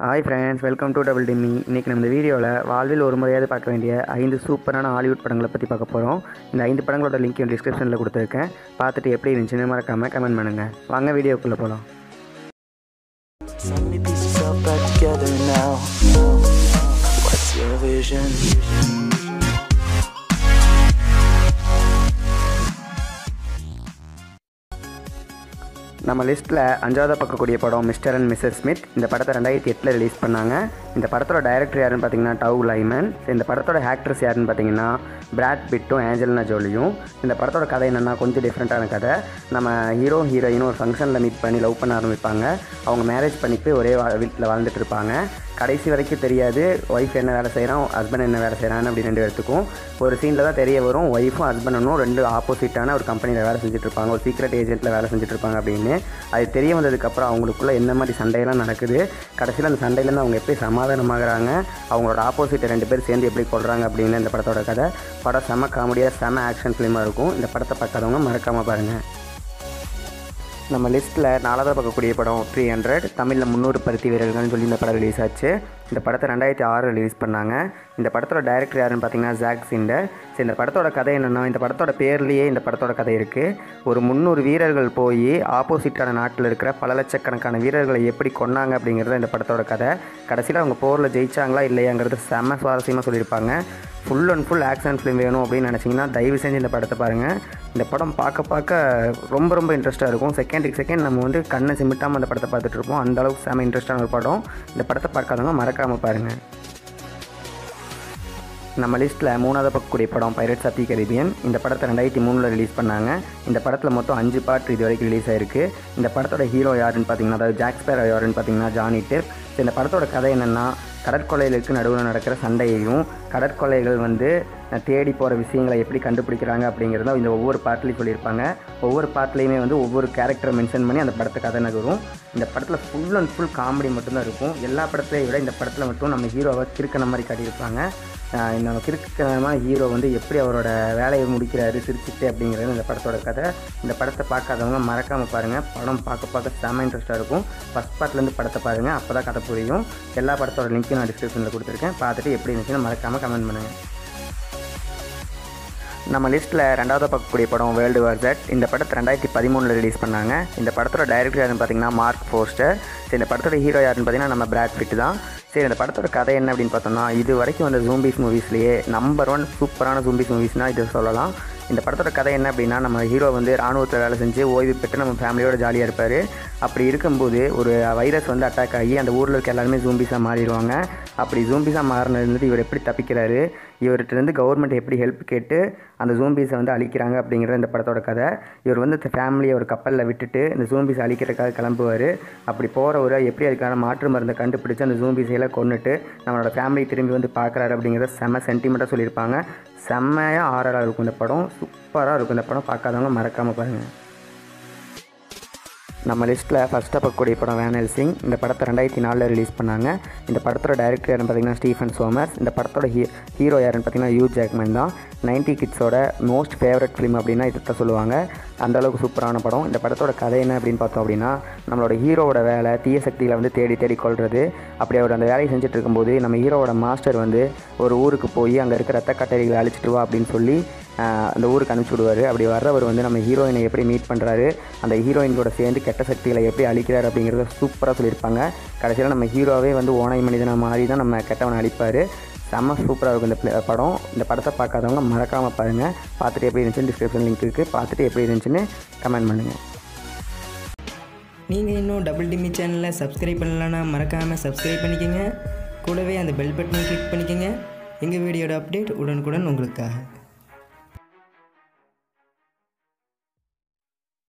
Hi friends welcome to double Timmy இன்றைக்கி நம்ம இந்த வீடியோவில் வாழ்வில் ஒரு முறையாவது பார்க்க வேண்டிய ஐந்து சூப்பரான ஹாலிவுட் படங்களை பற்றி பார்க்க போகிறோம் இந்த ஐந்து படங்களோட லிங்க் டிஸ்கிரிப்ஷனில் கொடுத்துருக்கேன். பார்த்துட்டு எப்படி இருந்துச்சுன்னு மறக்காமல் கமெண்ட் பண்ணுங்கள் வாங்க வீடியோக்குள்ளே போகலாம் Suddenly pieces all back together now. What's your vision? நம்ம லிஸ்ட்டில் அஞ்சாவது பார்க்கக்கூடிய படம் மிஸ்டர் அண்ட் மிஸ்ஸஸ் ஸ்மித். இந்த படத்தை ரெண்டாயிரத்தி எட்டில் ரிலீஸ் பண்ணாங்க. இந்த படத்தோட டைரக்டர் யாருன்னு பார்த்தீங்கன்னா டவு லைமன் இந்த படத்தோட ஆக்ட்ரஸ் யாருன்னு பார்த்தீங்கன்னா பிராட் பிட்டும் ஏஞ்சலினா ஜோலியும் இந்த படத்தோட கதை என்னென்னா கொஞ்சம் டிஃப்ரெண்ட்டான கதை. நம்ம ஹீரோ ஹீரோயினும் ஒரு ஃபங்க்ஷனில் மீட் பண்ணி லவ் பண்ண ஆரம்பிப்பாங்க. அவங்க மேரேஜ் பண்ணிட்டு ஒரே வா வீட்டில் வாழ்ந்துட்டு இருப்பாங்க. கடைசி வரைக்கும் தெரியாது ஒய்ஃப் என்ன வேலை செய்கிறான் ஹஸ்பண்ட் என்ன வேலை செய்கிறான்னு அப்படி ரெண்டு பேர்த்துக்கும். ஒரு சீனில் தான் தெரிய வரும் ஒய்ஃபும் ஹஸ்பண்டும் ரெண்டு ஆப்போசிட்டான ஒரு கம்பெனியில் வேலை செஞ்சுட்டு இருப்பாங்க. ஒரு சீக்ரெட் ஏஜென்ட்டில் வேலை செஞ்சுட்டு இருப்பாங்க அப்படின்னு. அது தெரிய வந்ததுக்கப்புறம் அவங்களுக்குள்ள என்ன மாதிரி சண்டையெல்லாம் நடக்குது? கடைசியில் அந்த சண்டையிலேருந்து அவங்க எப்படி சமாதானமாகறாங்க. அவங்களோட ஆப்போசிட்டை ரெண்டு பேர் சேர்ந்து எப்படி கொள்கிறாங்க அப்படின்னு இந்த படத்தோட கதை. படம் செம காமெடியாக செம ஆக்ஷன் ஃபிலிமாக இருக்கும். இந்த படத்தை பார்க்காதவங்க மறக்காமல் பாருங்கள் நம்ம லிஸ்ட்டில் நாலாவது பார்க்கக்கூடிய படம் த்ரீ ஹண்ட்ரட் தமிழில் முந்நூறு பருத்தி வீரர்கள்னு சொல்லி இந்த படம் ரிலீஸ் ஆச்சு. இந்த படத்தை ரெண்டாயிரத்தி ஆறு ரிலீஸ் பண்ணாங்க. இந்த படத்தோட டைரக்டர் யாருன்னு பார்த்தீங்கன்னா ஜாக் சிண்டர் சரி இந்த படத்தோட கதை என்னென்னா இந்த படத்தோட பேர்லேயே இந்த படத்தோட கதை இருக்குது ஒரு முந்நூறு வீரர்கள் போய் ஆப்போசிட்டான நாட்டில் இருக்கிற பல லட்சக்கணக்கான வீரர்களை எப்படி கொன்னாங்க அப்படிங்கிறது இந்த படத்தோட கதை. கடைசியில் அவங்க போரில் ஜெயிச்சாங்களா இல்லையாங்கிறது செம்ம சுவாரஸ்யமாக சொல்லியிருப்பாங்க. Full and full action film வேணும் அப்படின்னு நினச்சிங்கன்னா தயவு செஞ்சு இந்த படத்தை பாருங்கள் இந்த படம் பார்க்க பார்க்க ரொம்ப ரொம்ப இன்ட்ரெஸ்ட்டாக இருக்கும். செகண்டுக்கு செகண்ட் நம்ம வந்து கண்ணை சிமிட்டாமல் அந்த படத்தை பார்த்துட்டு இருப்போம். அந்த அளவுக்கு செம இன்ட்ரெஸ்டான ஒரு படம். இந்த படத்தை பார்க்காதவங்க மறக்காமல் பாருங்கள் நம்ம லிஸ்ட்டில் மூணாவது பார்க்கக்கூடிய படம் பைரட்ஸ் ஆஃப் தி கரீபியன் இந்த படத்தை ரெண்டாயிரத்தி மூணில் ரிலீஸ் பண்ணாங்க. இந்த படத்தில் மொத்தம் அஞ்சு பார்ட் இது வரைக்கும் ரிலீஸ் ஆயிருக்கு. இந்த படத்தோட ஹீரோ யாருன்னு பார்த்தீங்கன்னா அதாவது ஜாக்ஸ்பேர் யாருன்னு பார்த்தீங்கன்னா ஜானி டெப் இந்த படத்தோட கதை என்னென்னா கடற்கொலைகளுக்கு நடுவில் நடக்கிற சண்டையையும் கடற்கொலைகள் வந்து தேடி போகிற விஷயங்களை எப்படி கண்டுபிடிக்கிறாங்க அப்படிங்கிறத இந்த ஒவ்வொரு பாட்டிலையும் சொல்லியிருப்பாங்க. ஒவ்வொரு பாட்டிலையுமே வந்து ஒவ்வொரு கேரக்டரை மென்ஷன் பண்ணி அந்த படத்தை கதை நகரும். இந்த படத்தில் ஃபுல் அண்ட் ஃபுல் காமெடி மட்டும்தான் இருக்கும். எல்லா படத்தையும் விட இந்த படத்தில் மட்டும் நம்ம ஹீரோவை கிறுக்கின மாதிரி காட்டியிருப்பாங்க. நம்ம கிறுக்கனமான ஹீரோ வந்து எப்படி அவரோட வேலையை முடிக்கிறாரு சிரிச்சுட்டு அப்படிங்கிறது இந்த படத்தோட கதை. இந்த படத்தை பார்க்காதவங்க மறக்காமல் பாருங்கள் படம் பார்க்க பார்க்க செம்ம இன்ட்ரெஸ்ட்டாக இருக்கும். ஃபஸ்ட் பார்ட்லேருந்து படத்தை பாருங்கள் அப்போ தான் கதை புரியும். எல்லா படத்தோட லிங்க்கும் நான் டிஸ்கிரிப்ஷனில் கொடுத்துருக்கேன். பார்த்துட்டு எப்படி இருந்துச்சுன்னு மறக்காமல் கமெண்ட் பண்ணுங்கள் நம்ம லிஸ்ட்டில் ரெண்டாவது பார்க்கக்கூடிய படம் வேர்ல்டு வார் ஜெட் இந்த படத்தை ரெண்டாயிரத்தி பதிமூணில் ரிலீஸ் பண்ணாங்க. இந்த படத்தோட டைரக்டர் யாருன்னு பார்த்தீங்கன்னா மார்க் போஸ்டர் சரி இந்த படத்தோட ஹீரோ யாருன்னு பார்த்தீங்கன்னா நம்ம பிராட் பிட் தான். சரி இந்த படத்தோட கதை என்ன அப்படின்னு பார்த்தோம்னா இது வரைக்கும் வந்த ஜூம்பிஸ் மூவிஸ்லேயே நம்பர் ஒன் சூப்பரான ஜூம்பிஸ் மூவிஸ்னால் இதை சொல்லலாம். இந்த படத்தோட கதை என்ன அப்படின்னா நம்ம ஹீரோ வந்து ராணுவத்தில் வேலை செஞ்சு ஓய்வு பெற்று நம்ம ஃபேமிலியோட ஜாலியாக இருப்பார். அப்படி இருக்கும்போது ஒரு வைரஸ் வந்து அட்டாக் ஆகி அந்த ஊரில் இருக்க எல்லாருமே ஜூம்பிஸாக மாறிடுவாங்க. அப்படி ஜூம்பிஸாக மாறினதுலேருந்து இவர் எப்படி தப்பிக்கிறாரு? இவர்கிட்டருந்து கவர்மெண்ட் எப்படி ஹெல்ப் கேட்டு அந்த ஜூம்பிஸை வந்து அழிக்கிறாங்க அப்படிங்கிற இந்த படத்தோட கதை. இவர் வந்து இந்த ஃபேமிலியை ஒரு கப்பலில் விட்டுட்டு இந்த ஜூம்பிஸை அழிக்கிறதுக்காக கிளம்புவார். அப்படி போகிறவர் எப்படி அதுக்கான மாற்று மருந்தை கண்டுபிடிச்சு அந்த ஜூம்பிஸையெல்லாம் கொண்டுட்டு நம்மளோட ஃபேமிலி திரும்பி வந்து பார்க்குறாரு அப்படிங்கிறத செம்ம சென்டிமெண்ட்டாக சொல்லியிருப்பாங்க. செம்மையாக ஆறராக இருக்கும் இந்த படம். சூப்பராக இருக்கும். இந்த படம் பார்க்காதவங்க மறக்காமல் பாருங்கள் நம்ம லிஸ்ட்டில் ஃபஸ்ட்டாக பார்க்கக்கூடிய படம் வேனல் சிங். இந்த படத்தை ரெண்டாயிரத்தி நாலில் ரிலீஸ் பண்ணாங்க. இந்த படத்தோட டைரக்டர் யாருன்னு பார்த்தீங்கன்னா ஸ்டீஃபன் சோமர்ஸ். இந்த படத்தோட ஹீ ஹீரோ யாருன்னு பார்த்தீங்கன்னா யூ ஜாக்மன் தான். நைன்டி கிட்ஸோட மோஸ்ட் ஃபேவரட் ஃபிலிம் அப்படின்னா இதை தான் சொல்லுவாங்க. அந்த அளவுக்கு சூப்பரான படம். இந்த படத்தோட கதை என்ன அப்படின்னு பார்த்தோம் அப்படின்னா நம்மளோட ஹீரோவோட வேலை தீய சக்திகளை வந்து தேடி தேடி கொள்வது அப்படி அவர் அந்த வேலையை செஞ்சுட்டு இருக்கும்போது நம்ம ஹீரோவோட மாஸ்டர் வந்து ஒரு ஊருக்கு போய் அங்கே இருக்கிற ரத்த கட்டரிகளை அழிச்சிட்டு வா அப்படின்னு சொல்லி அந்த ஊருக்கு அனுப்பிச்சி விடுவார் அப்படி வர்றவர் வந்து நம்ம ஹீரோயினை எப்படி மீட் பண்ணுறாரு அந்த ஹீரோயின் கூட சேர்ந்து கெட்ட சக்திகளை எப்படி அழிக்கிறார் அப்படிங்கிறத சூப்பராக சொல்லியிருப்பாங்க. கடைசியில் நம்ம ஹீரோவே வந்து ஓனை மனிதனை மாறி தான் நம்ம கெட்டவனை அழிப்பார். செம்ம சூப்பராக இருக்கும் இந்த படம். இந்த படத்தை பார்க்காதவங்க மறக்காமல் பாருங்கள் பார்த்துட்டு எப்படி இருந்துச்சுன்னு டிஸ்கிரிப்ஷன் லிங்க் இருக்குது பார்த்துட்டு எப்படி இருந்துச்சுன்னு கமெண்ட் பண்ணுங்கள் நீங்கள் இன்னும் டபுள் டிமி சேனலை சப்ஸ்கிரைப் பண்ணலன்னா மறக்காமல் சப்ஸ்கிரைப் பண்ணிக்கோங்க. கூடவே அந்த பெல் பட்டனை கிளிக் பண்ணிக்கோங்க. எங்கள் வீடியோட அப்டேட் உடனுக்குடன் உங்களுக்காக.